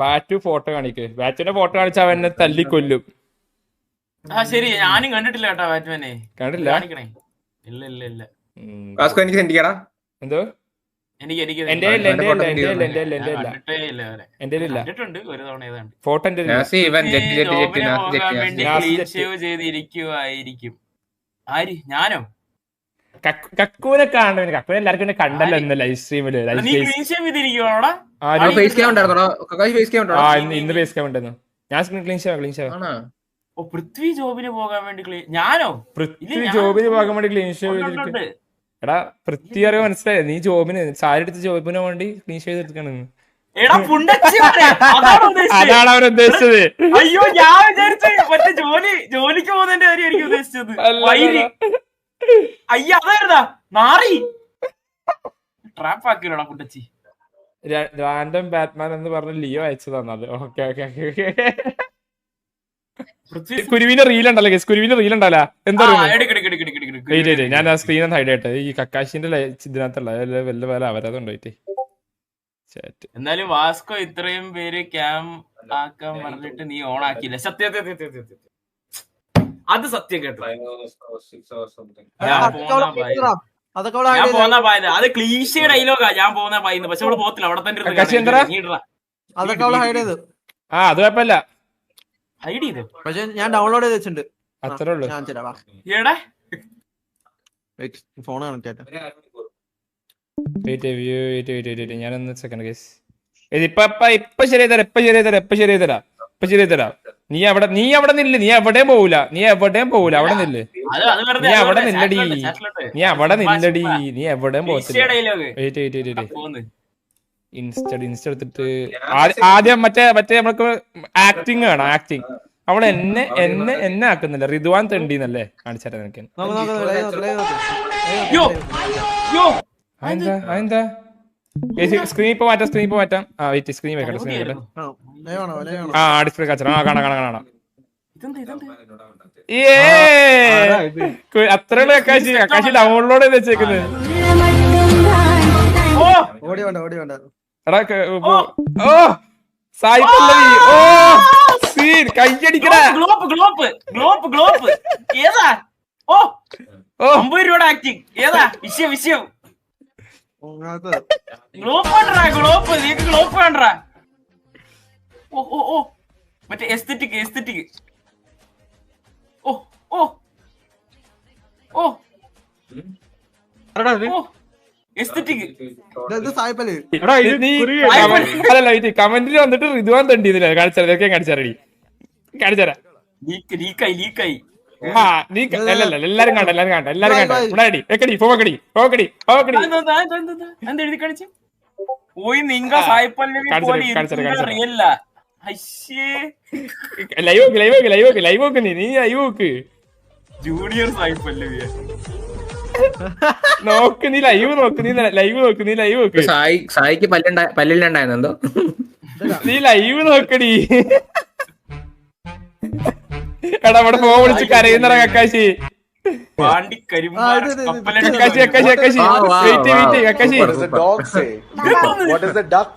Bat photo കാണിക്ക്. ബാറ്റിന്റെ photo കാണിച്ച അവനെ തല്ലിക്കൊല്ലും ആ ശരി. ഞാനും കണ്ടിട്ടില്ല കേട്ടോ ബാറ്റ്മാനെ. കണ്ടില്ല കാണിക്കണേ. ഇല്ല ഇല്ല ഇല്ല. വാസ്കോ എനിക്ക് സെൻഡ് ചെയ്യടാ എന്തോ? എനിക്ക് എനിക്ക് എന്റെ ഇല്ല എന്റെ ഇല്ല എന്റെ ഇല്ല എന്റെ ഇല്ല എന്റെ ഞാൻ ഇല്ല. കണ്ടിട്ടേ ഇല്ല അവരെ. എന്റെ ഇല്ല. കണ്ടിട്ടുണ്ട് ഒരു തവണ ഏതാണ്ട്. ഫോട്ടോ എന്റെ ജോബിന് പോകാൻ വേണ്ടി ക്ലീൻ ഷേവ് ചെയ്തിരിക്കുവായിരിക്കും. ആര്? ഞാനോ? കക്കു- കാണണ്ട പിന്നെ കക്കൂനെ എല്ലാവർക്കും കണ്ടല്ലോ ഇന്ന് ലൈവ് സ്ട്രീമിൽ ഇന്ന് ഫേസ് ക്യാം ഉണ്ടായിരുന്നോ. ഞാൻ ക്ലീൻ ചെയ്യാം ക്ലീൻ ചെയ്യാം. ഓ പൃഥ്വി ജോബിന് പോകാൻ വേണ്ടി ക്ലീൻ ഞാനോ? പൃഥ്വി ജോബിന് പോകാൻ വേണ്ടി ക്ലീൻ ഷേവ്. എടാ പൃഥ്വി അറിയാൻ മനസ്സിലായി? നീ ജോബിന് സാരി എടുത്ത് ജോബിന് വേണ്ടി ക്ലീൻ ഷേവ് ചെയ്തിരിക്കണെന്ന് എടാ പുണ്ടച്ചി മോനെ, അതാണോ അവൻ ഉദ്ദേശിച്ചത്. അയ്യോ ഞാൻ വിചാരിച്ചു മറ്റേ ജോലി ജോലിക്ക് പോകുന്നതിന്റെ കാര്യം എനിക്ക് ഉദ്ദേശിച്ചത്. അയ്യ അതായിരുന്നാ? മാറി. ട്രാപ്പ് ആക്കിയില്ലടാ കുട്ടച്ചി റാൻഡം ബാറ്റ്മാൻ എന്ന് പറഞ്ഞ് ലിയോ അയച്ചു തന്നത് ഓക്കെ ഓക്കെ കുരുവിന്റെ റീൽ ഉണ്ടല്ലോ guys. കുരുവിന്റെ റീൽ ഉണ്ടല്ലോ. എന്താ ഞാൻ ആ സ്ക്രീൻ ഒന്ന് ഹൈഡ് ആയിട്ട് ഈ കക്കാശിന്റെ ഇതിനകത്തുള്ള വല്ല പോലെ അവരതുണ്ട് വെയിറ്റ് ചാറ്റ് എന്നാലും വാസ്കോ ഇത്രയും പേര് ക്യാം ആക്കാൻ പറഞ്ഞിട്ട് നീ ഓൺ ആക്കിയില്ല. സത്യം സത്യം, സത്യം, സത്യം, സത്യം. അത് സത്യം കേട്ടോ. ഞാൻ പോന്നാ. പോന്ന അത് ക്ലീശ ഡയലോഗാ ഞാൻ പോകുന്ന പായന്ന് പക്ഷെ അവിടെ പോത്തില്ല അവിടെ തന്നെ? അതൊക്കെ അവൾ ഹൈഡ് ചെയ്തു. ആ അത് കുഴപ്പമില്ല. ഹൈഡ് ചെയ്തു? പക്ഷെ ഞാൻ ഡൗൺലോഡ് ചെയ്ത് വെച്ചിട്ടുണ്ട്. അത്രേ ഉള്ളൂ. ഞാൻ എടാ ഫോൺ കണക്ട് ആയിട്ട് വെയിറ്റ് വെയിറ്റ് വെയിറ്റ് വെയിറ്റ് ഞാനൊന്ന് സെക്കൻഡ് കേസ് ഇപ്പൊ ഇപ്പൊ ഇപ്പൊ ശരിയായി തരാം ഇപ്പൊ ശരിയായി തരാം ഇപ്പൊ ശരിയായി തരാം. ഇപ്പൊ ശരിയായി തരാം. നീ അവിടെ നീ അവിടെ നില്ല. നീ എവിടെയും പോവൂല. നീ എവിടെയും പോവൂല. അവിടെ നില്ല്. നീ അവിടെ നില്ലടി. നീ അവിടെ നില്ലടി. നീ എവിടെയും പോയിട്ട് പോകത്തില്ല ഡയലോഗ് വെയിറ്റ് വെയിറ്റ് വെയിറ്റ് പോന്ന് ഇൻസ്റ്റ ഇൻസ്റ്റ എടുത്തിട്ട് ആദ്യം മറ്റേ മറ്റേ നമ്മൾക്ക് ആക്ടിങ് വേണം ആക്ടിങ് അവൾ എന്നെ എന്നെ എന്നെ ആക്കുന്നില്ല. റിദ്വാൻ തെണ്ടിന്നല്ലേ? കാണിച്ചാട്ടെ നിനക്ക്. നോക്ക് നോക്ക് സ്ക്രീൻ ഇപ്പൊ മാറ്റാം സ്ക്രീൻ ഇപ്പൊ മാറ്റാം. ആ വെയിറ്റ് സ്ക്രീൻ വെക്കണം സ്ക്രീൻ വെക്കണം? ആ ഡിസ്പ്ലേ കച്ചറ ആ കാണാം കാണാം കാണാം ഇതെന്താ ഇതെന്താ? ഏ അത്രേ ഉള്ളൂ അക്കാശി അക്കാശി ഡൗൺലോഡ് ചെയ്ത് വെച്ചേക്കുന്നത് ഓ! ഓടി വേണ്ട ഓടി വേണ്ട. എടാ ക- ഓ! സായി പല്ലവി ഓ! സീൻ കയ്യടിക്കടാ. ഗ്ലോപ്പ് ഗ്ലോപ്പ് ഗ്ലോപ്പ് ഗ്ലോപ്പ് ഏതാ? ഓ! ഓ! അമ്പത് രൂപയുടെ ആക്ടിങ് ഏതാ? വിഷയം വിഷയം. വേണ്ടടാ ഗ്ലോപ്പ് നീക്ക് ഗ്ലോപ്പ് വേണ്ടടാ. ഓ ഓ ഓ. മറ്റേ എസ്തെറ്റിക് എസ്തെറ്റിക് ഓ ഓ. ഓ. അല്ലല്ല ഇത് കമന്റിൽ വന്നിട്ട് റിദ്വാൻ തണ്ടിന്നില്ല കാണിച്ചാൽ കാണിച്ചാറടി കാണിച്ചാരാ ലീക്ക് ലീക്കായി ലീക്കായി നീ ക- അല്ലല്ല എല്ലാരും കണ്ട എല്ലാരും കണ്ട എല്ലാരും കണ്ട? ഇവിടെ അടി വെക്കടി പോക്കടി പോക്കടി പോക്കടി എന്താ എഴുതി കാണിച്ചു? പോയി നിങ്ക സായിപ്പല്ലവി കാണിച്ചു പോലെ തരാം, കാണിച്ചു തരാം, കാണിച്ചു തരാം. റിയല്ല അശ്ശേ ലൈവ് നോക്ക് ലൈവ് നോക്ക് ലൈവ് നോക്ക് ലൈവ് നോക്ക് നീ നീ ലൈവ് നോക്ക്. ജൂനിയർ സായിപ്പല്ലവിയ നോക്ക് നീ ലൈവ് നോക്ക് നീ ലൈവ് നോക്ക് നീ ലൈവ് നോക്ക്. സായി സായിക്ക് പല്ലുണ്ടാ എന്തോ? നീ ലൈവ് നോക്കടി എടാ അവിടെ ഫോൺ വിളിച്ച് കരയുന്നറ കക്കാശി പാണ്ടി വെയിറ്റ് വെയിറ്റ്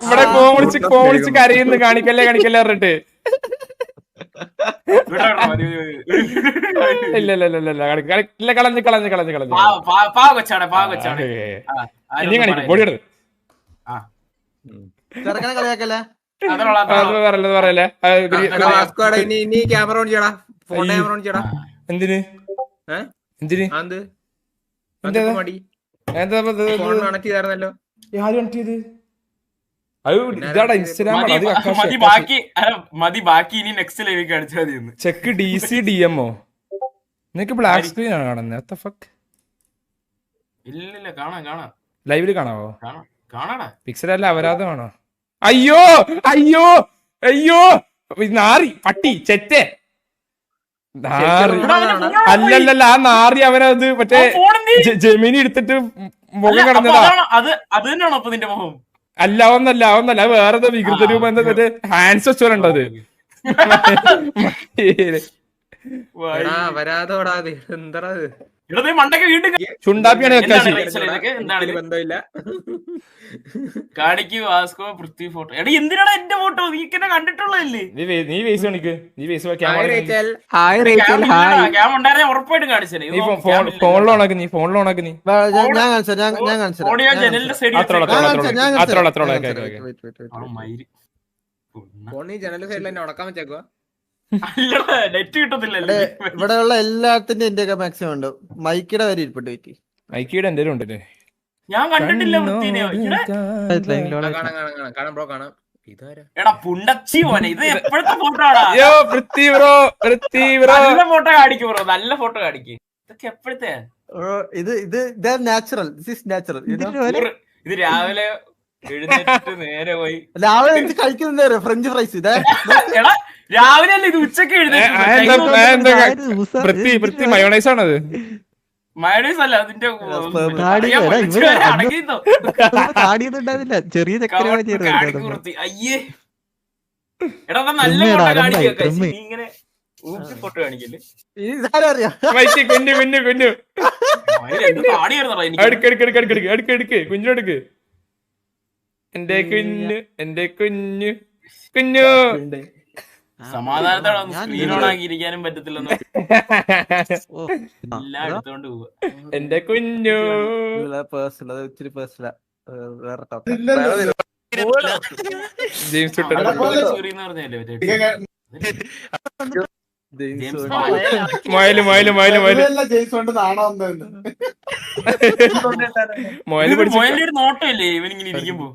ഇവിടെ ഫോൺ വിളിച്ച് ഫോൺ വിളിച്ച് കരയുന്നു കാണിക്കല്ലേ കാണിക്കല്ലേ പറഞ്ഞിട്ട്. ഇല്ല ഇല്ല ഇല്ല ഇല്ല ഇല്ല കളി- കളി- ഇല്ല കളഞ്ഞ് കളഞ്ഞ് കളഞ്ഞ് കളഞ്ഞ് ഇനി കാണിക്കും പറയില്ല. ആ, കളിയാക്കല്ലേ അത് പറയല്ലേ പറയല്ലേ ഇനി ഇനി ക്യാമറ ഓൺ ചെയ്യടാ ഫോൺ. ക്യാമറ എന്തിന്? എന്തിന്? എന്താ? മടി? ഫോൺ കണക്ട് ചെയ്തായിരുന്നല്ലോ. ആര് കണക്ട് ചെയ്ത്? Check D C D M O നിനക്ക് ബ്ലാക്ക് സ്ക്രീൻ ആണ് കാണുന്നത് ഫക്ക് ഇല്ല ഇല്ല കാണാം കാണാം. ലൈവിൽ കാണാവോ? കാണാം. കാണാടാ. പിക്സൽ അല്ല അപരാധമാണോ? അയ്യോ അയ്യോ അയ്യോ! ഇത് നാറി പട്ടി ചെറ്റേ നാറി ഇവിടെ അവന്റെ phone അവിടെ പോയി. അല്ലല്ലല്ല ആ നാറി അവനത് മറ്റേ എന്ത്? ജെമിനി എടുത്തിട്ട് മുഖം കടഞ്ഞതാ കടന്നതാ. അത് അത് തന്നെയാണോ അപ്പൊ നിന്റെ മുഖം? അല്ല ഒന്നല്ല ഒന്നല്ല വേറെ വികൃത രൂപം എന്താ മറ്റേ ഹാൻഡ്സ് വെച്ചോണ്ടത് വരാതോടാ ഇത്? നീ മണ്ടയ്ക്ക് വീണ്ടും ചുണ്ടാപ്പിയാണ്? ബന്ധമില്ല. കാണിക്ക് വാസ്കോ പൃഥ്വി ഫോട്ടോ. എടാ എന്തിനാണ് എന്റെ ഫോട്ടോ? നീ എന്നെ കണ്ടിട്ടുള്ളതല്ലേ? നീ വേസ് കാണിക്ക്. നീ വേസ് ഹായ് റേച്ചൽ ഹായ് ക്യാം ഉണ്ടായിരുന്നെ ഉറപ്പായിട്ടും കാണിച്ചേ നീ ഫോണിൽ ഓണാക്ക് നീ ഫോണിൽ ഓണാക്ക് നീ. ഞാൻ കാണിച്ചു ഞാൻ ഞാൻ കാണിച്ചു. ഓടിയോ ജനലിന്റെ സൈഡിൽ അത്ര അത്ര അത്ര അത്ര. മയിര് ഫോണിൽ ജനൽ സൈഡിൽ തന്നെ ഉടക്കാൻ വെച്ചേക്കുക അല്ലടാ നെറ്റ് കിട്ടത്തില്ലല്ലേ ഇവിടെ ഇവിടെയുള്ള എല്ലാത്തിന്റെ എന്റെ ഒക്കെ മാക്സിമം ഉണ്ട്. മൈക്കിടെ വരെ ഇരിപ്പുണ്ട് വെയിറ്റ് മൈക്കിയുടെ എന്തേലും ഉണ്ട് ഞാൻ കണ്ടിട്ടില്ല എടാ പുണ്ടച്ചി മോനെ ഇത് എപ്പോഴത്തെ ഫോട്ടോ ആടാ? അയ്യോ പൃഥ്വി ബ്രോ പൃഥ്വി ബ്രോ നല്ല ഫോട്ടോ കാണിക്കും ബ്രോ നല്ല ഫോട്ടോ കാണിക്ക്. ഇതൊക്കെ എപ്പോഴത്തെ? ഇത് ഇത് ഇത് നാച്ചുറൽ ദിസ് ഈസ് നാച്ചുറൽ ഇത് രാവിലെ എഴുന്നേറ്റിട്ട് നേരെ പോയി. രാവിലെ കഴിക്കുന്നത് ഫ്രഞ്ച് ഫ്രൈസ് ഇതേ. എടാ രാവിലെ അല്ല ഇത് ഉച്ചയ്ക്ക് എഴുതി മയോണൈസ് ആണത് മയോണൈസ് അല്ല അതിന്റെ ചെറിയ അയ്യേ. എടാ നല്ല ഇങ്ങനെ കാണിക്കല്ലേ? കുഞ്ഞു കുഞ്ഞു കുഞ്ഞു. എന്റെ കുഞ്ഞു എന്റെ കുഞ്ഞു. കുഞ്ഞു. സമാധാനത്തോടെ സ്ക്രീൻ ഓൺ ആക്കിയിരിക്കാനും പറ്റത്തില്ലെന്ന് എല്ലാം എടുത്തോണ്ട് എന്റെ കുഞ്ഞു. പേഴ്സണൽ അത് ഇച്ചിരി പേഴ്സണൽ വേറെ ജെയിംസ് മൊയൽ മൊയൽ മൊയൽ മൊയൽ. മൊയൽ മൊയലിന്റെ ഒരു നോട്ടമില്ലേ? ഇങ്ങനെ ഇരിക്കുമ്പോ.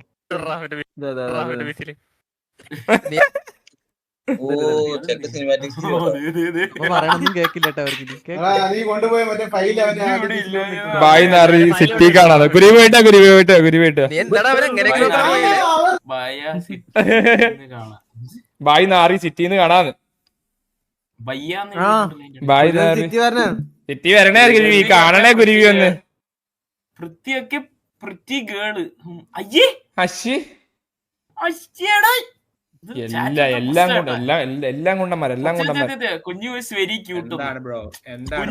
സിറ്റി കാണാതെ. ബയ നാറി സിറ്റിന്ന് കാണാന്ന്. ബായി നാറി. സിറ്റി വരണേ. കുരുവി കാണണേ കുരുവി ഒന്ന്. ഗേൾ അയ്യേ. അശ്ശി. അശ്ശേടാ. എല്ലാം കൊണ്ട് എല്ലാം എല്ലാം- എല്ലാം കൊണ്ടന്മാർ. എല്ലാം കൊണ്ടന്മാർ. കുഞ്ഞു വെരി ക്യൂട്ട് ബ്രോ? എന്താണ്